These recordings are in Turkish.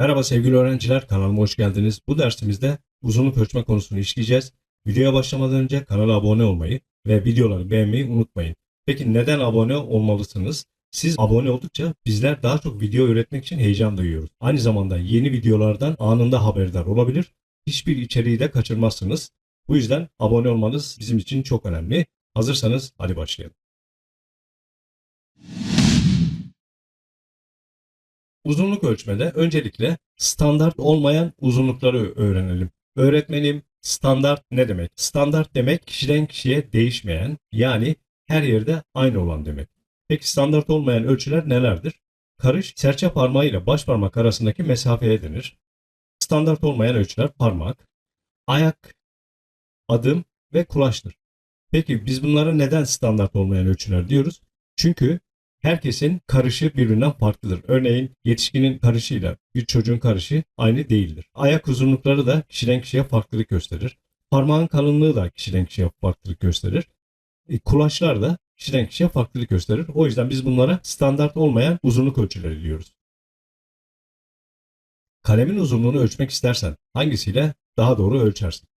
Merhaba sevgili öğrenciler, kanalıma hoş geldiniz. Bu dersimizde uzunluk ölçme konusunu işleyeceğiz. Videoya başlamadan önce kanala abone olmayı ve videoları beğenmeyi unutmayın. Peki neden abone olmalısınız? Siz abone oldukça bizler daha çok video üretmek için heyecan duyuyoruz. Aynı zamanda yeni videolardan anında haberdar olabilir. Hiçbir içeriği de kaçırmazsınız. Bu yüzden abone olmanız bizim için çok önemli. Hazırsanız hadi başlayalım. Uzunluk ölçmede öncelikle standart olmayan uzunlukları öğrenelim. Öğretmenim standart ne demek? Standart demek kişiden kişiye değişmeyen yani her yerde aynı olan demek. Peki standart olmayan ölçüler nelerdir? Karış serçe parmağı ile baş parmak arasındaki mesafeye denir. Standart olmayan ölçüler parmak, ayak, adım ve kulaçtır. Peki biz bunlara neden standart olmayan ölçüler diyoruz? Çünkü herkesin karışı birbirinden farklıdır. Örneğin yetişkinin karışıyla bir çocuğun karışı aynı değildir. Ayak uzunlukları da kişiden kişiye farklılık gösterir. Parmağın kalınlığı da kişiden kişiye farklılık gösterir. E, kulaçlar da kişiden kişiye farklılık gösterir. O yüzden biz bunlara standart olmayan uzunluk ölçüleri diyoruz. Kalemin uzunluğunu ölçmek istersen hangisiyle daha doğru ölçersin?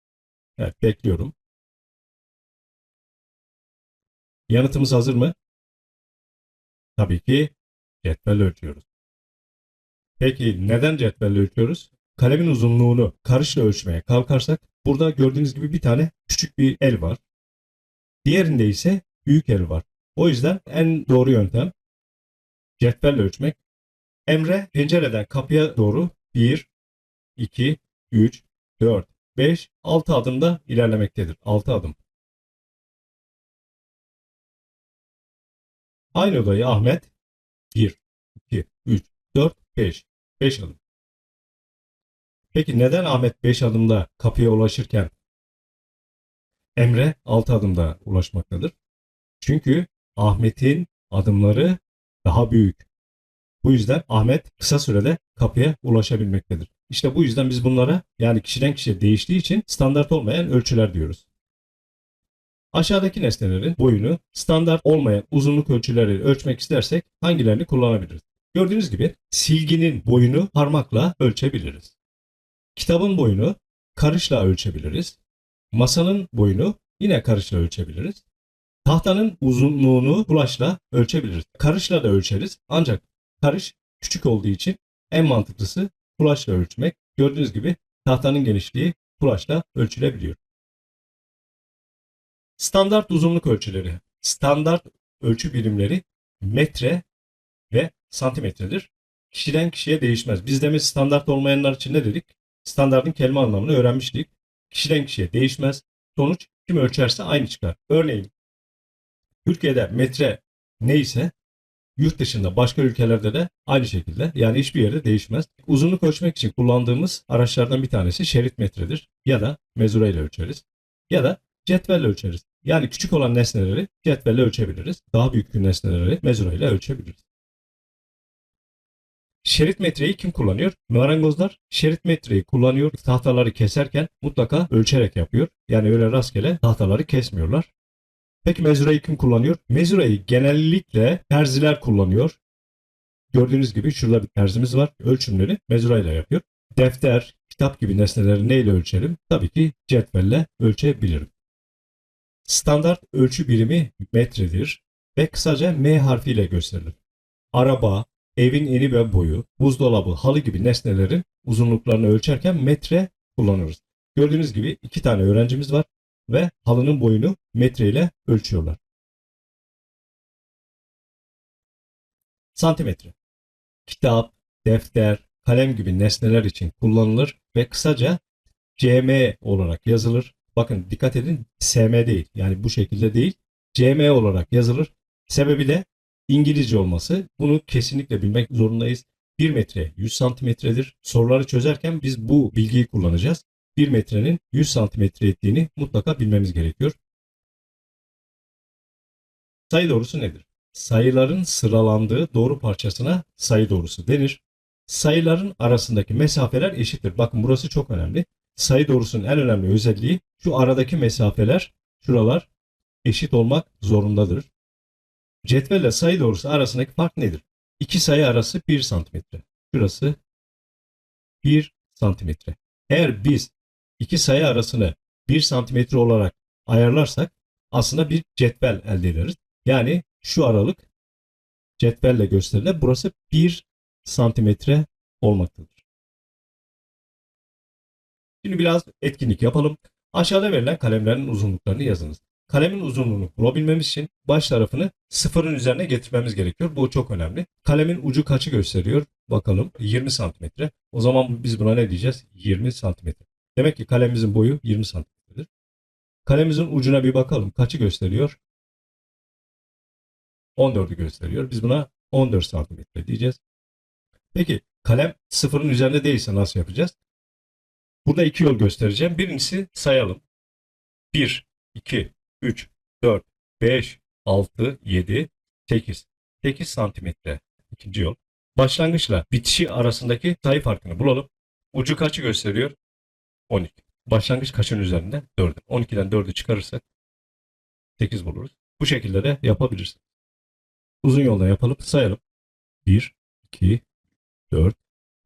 Evet bekliyorum. Yanıtımız hazır mı? Tabii ki cetvelle ölçüyoruz. Peki neden cetvelle ölçüyoruz? Kalemin uzunluğunu karışla ölçmeye kalkarsak burada gördüğünüz gibi bir tane küçük bir el var. Diğerinde ise büyük el var. O yüzden en doğru yöntem cetvelle ölçmek. Emre pencereden kapıya doğru 1, 2, 3, 4, 5, 6 adımda ilerlemektedir. 6 adım. Aynı odayı Ahmet 1, 2, 3, 4, 5. 5 adım. Peki neden Ahmet 5 adımda kapıya ulaşırken Emre 6 adımda ulaşmaktadır? Çünkü Ahmet'in adımları daha büyük. Bu yüzden Ahmet kısa sürede kapıya ulaşabilmektedir. İşte bu yüzden biz bunlara yani kişiden kişiye değiştiği için standart olmayan ölçüler diyoruz. Aşağıdaki nesnelerin boyunu standart olmayan uzunluk ölçüleriyle ölçmek istersek hangilerini kullanabiliriz? Gördüğünüz gibi silginin boyunu parmakla ölçebiliriz. Kitabın boyunu karışla ölçebiliriz. Masanın boyunu yine karışla ölçebiliriz. Tahtanın uzunluğunu kulaçla ölçebiliriz. Karışla da ölçeriz ancak karış küçük olduğu için en mantıklısı kulaçla ölçmek. Gördüğünüz gibi tahtanın genişliği kulaçla ölçülebiliyor. Standart uzunluk ölçüleri. Standart ölçü birimleri metre ve santimetredir. Kişiden kişiye değişmez. Biz demin standart olmayanlar için ne dedik? Standartın kelime anlamını öğrenmiştik. Kişiden kişiye değişmez. Sonuç kim ölçerse aynı çıkar. Örneğin Türkiye'de metre neyse yurt dışında başka ülkelerde de aynı şekilde yani hiçbir yerde değişmez. Uzunluk ölçmek için kullandığımız araçlardan bir tanesi şerit metredir ya da mezure ile ölçeriz ya da cetvelle ölçeriz. Yani küçük olan nesneleri cetvelle ölçebiliriz. Daha büyük nesneleri mezure ile ölçebiliriz. Şerit metreyi kim kullanıyor? Marangozlar şerit metreyi kullanıyor. Tahtaları keserken mutlaka ölçerek yapıyor. Yani öyle rastgele tahtaları kesmiyorlar. Peki mezureyi kim kullanıyor? Mezureyi genellikle terziler kullanıyor. Gördüğünüz gibi şurada bir terzimiz var. Ölçümleri mezureyle yapıyor. Defter, kitap gibi nesneleri neyle ölçerim? Tabii ki cetvelle ölçebilirim. Standart ölçü birimi metredir ve kısaca M harfiyle gösterilir. Araba, evin eni ve boyu, buzdolabı, halı gibi nesnelerin uzunluklarını ölçerken metre kullanırız. Gördüğünüz gibi iki tane öğrencimiz var ve halının boyunu metre ile ölçüyorlar. Santimetre. Kitap, defter, kalem gibi nesneler için kullanılır ve kısaca cm olarak yazılır. Bakın dikkat edin sm değil yani bu şekilde değil cm olarak yazılır. Sebebi de İngilizce olması. Bunu kesinlikle bilmek zorundayız. 1 metre 100 santimetredir. Soruları çözerken biz bu bilgiyi kullanacağız. 1 metrenin 100 santimetre ettiğini mutlaka bilmemiz gerekiyor. Sayı doğrusu nedir? Sayıların sıralandığı doğru parçasına sayı doğrusu denir. Sayıların arasındaki mesafeler eşittir. Bakın burası çok önemli. Sayı doğrusunun en önemli özelliği şu aradaki mesafeler, şuralar eşit olmak zorundadır. Cetvelle sayı doğrusu arasındaki fark nedir? İki sayı arası 1 santimetre. Şurası 1 santimetre. Eğer biz iki sayı arasını 1 santimetre olarak ayarlarsak aslında bir cetvel elde ederiz. Yani şu aralık cetvelle gösterilen burası 1 santimetre olmaktadır. Şimdi biraz etkinlik yapalım. Aşağıda verilen kalemlerin uzunluklarını yazınız. Kalemin uzunluğunu bulabilmemiz için baş tarafını sıfırın üzerine getirmemiz gerekiyor. Bu çok önemli. Kalemin ucu kaçı gösteriyor? Bakalım 20 santimetre. O zaman biz buna ne diyeceğiz? 20 santimetre. Demek ki kalemimizin boyu 20 santimetredir. Kalemimizin ucuna bir bakalım. Kaçı gösteriyor? 14'ü gösteriyor. Biz buna 14 santimetre diyeceğiz. Peki kalem sıfırın üzerinde değilse nasıl yapacağız? Burada iki yol göstereceğim. Birincisi sayalım. 1, 2, 3, 4, 5, 6, 7, 8. 8 santimetre. İkinci yol. Başlangıçla bitişi arasındaki sayı farkını bulalım. Ucu kaçı gösteriyor? 12. Başlangıç kaçın üzerinde? 4'ün. 12'den 4'ü çıkarırsak 8 buluruz. Bu şekilde de yapabilirsin. Uzun yoldan yapalım. Sayalım. 1, 2, 4,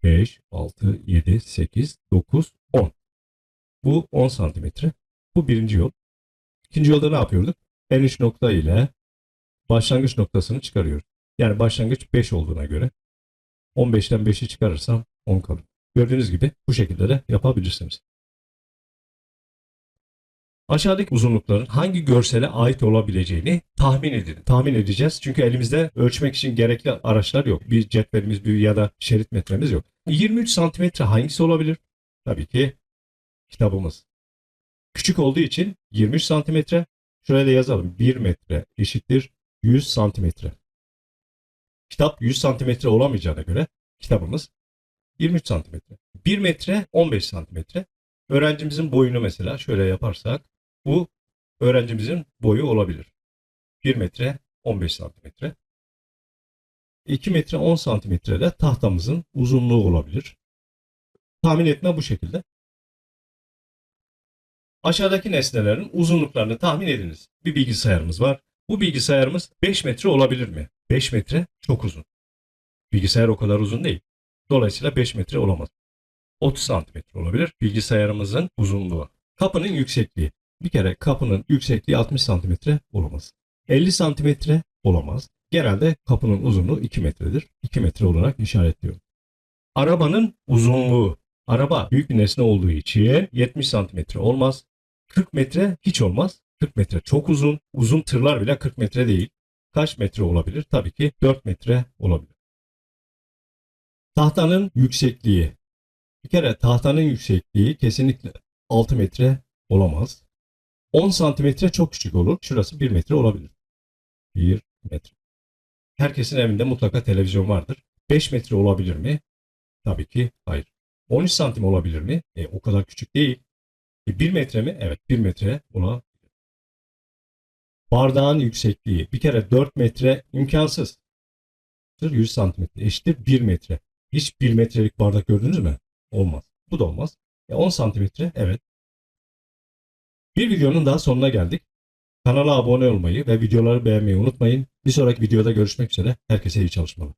5, 6, 7, 8, 9, 10. Bu 10 santimetre. Bu birinci yol. İkinci yolda ne yapıyorduk? En üç nokta ile başlangıç noktasını çıkarıyoruz. Yani başlangıç 5 olduğuna göre 15'ten 5'i çıkarırsam 10 kalır. Gördüğünüz gibi bu şekilde de yapabilirsiniz. Aşağıdaki uzunlukların hangi görsele ait olabileceğini tahmin edin. Tahmin edeceğiz çünkü elimizde ölçmek için gerekli araçlar yok. Bir cetvelimiz bir ya da şerit metremiz yok. 23 santimetre hangisi olabilir? Tabii ki kitabımız. Küçük olduğu için 23 santimetre. Şuraya da yazalım. 1 metre eşittir 100 santimetre. Kitap 100 santimetre olamayacağına göre kitabımız 23 santimetre. 1 metre 15 santimetre. Öğrencimizin boyunu mesela şöyle yaparsak bu öğrencimizin boyu olabilir. 1 metre 15 santimetre. 2 metre 10 santimetre de tahtamızın uzunluğu olabilir. Tahmin etme bu şekilde. Aşağıdaki nesnelerin uzunluklarını tahmin ediniz. Bir bilgisayarımız var. Bu bilgisayarımız 5 metre olabilir mi? 5 metre çok uzun. Bilgisayar o kadar uzun değil. Dolayısıyla 5 metre olamaz. 30 santimetre olabilir. Bilgisayarımızın uzunluğu. Kapının yüksekliği. Bir kere kapının yüksekliği 60 santimetre olamaz. 50 santimetre olamaz. Genelde kapının uzunluğu 2 metredir. 2 metre olarak işaretliyorum. Arabanın uzunluğu. Araba büyük bir nesne olduğu için 70 santimetre olmaz. 40 metre hiç olmaz. 40 metre çok uzun. Uzun tırlar bile 40 metre değil. Kaç metre olabilir? Tabii ki 4 metre olabilir. Tahtanın yüksekliği. Bir kere tahtanın yüksekliği kesinlikle 6 metre olamaz. 10 santimetre çok küçük olur. Şurası 1 metre olabilir. 1 metre. Herkesin evinde mutlaka televizyon vardır. 5 metre olabilir mi? Tabii ki hayır. 13 santim olabilir mi? E, o kadar küçük değil. E, 1 metre mi? Evet 1 metre olabilir. Bardağın yüksekliği. Bir kere 4 metre imkansız. 100 santimetre eşittir 1 metre. Hiç 1 metrelik bardak gördünüz mü? Olmaz. Bu da olmaz. E 10 santimetre evet. Bir videonun daha sonuna geldik. Kanala abone olmayı ve videoları beğenmeyi unutmayın. Bir sonraki videoda görüşmek üzere. Herkese iyi çalışmalar.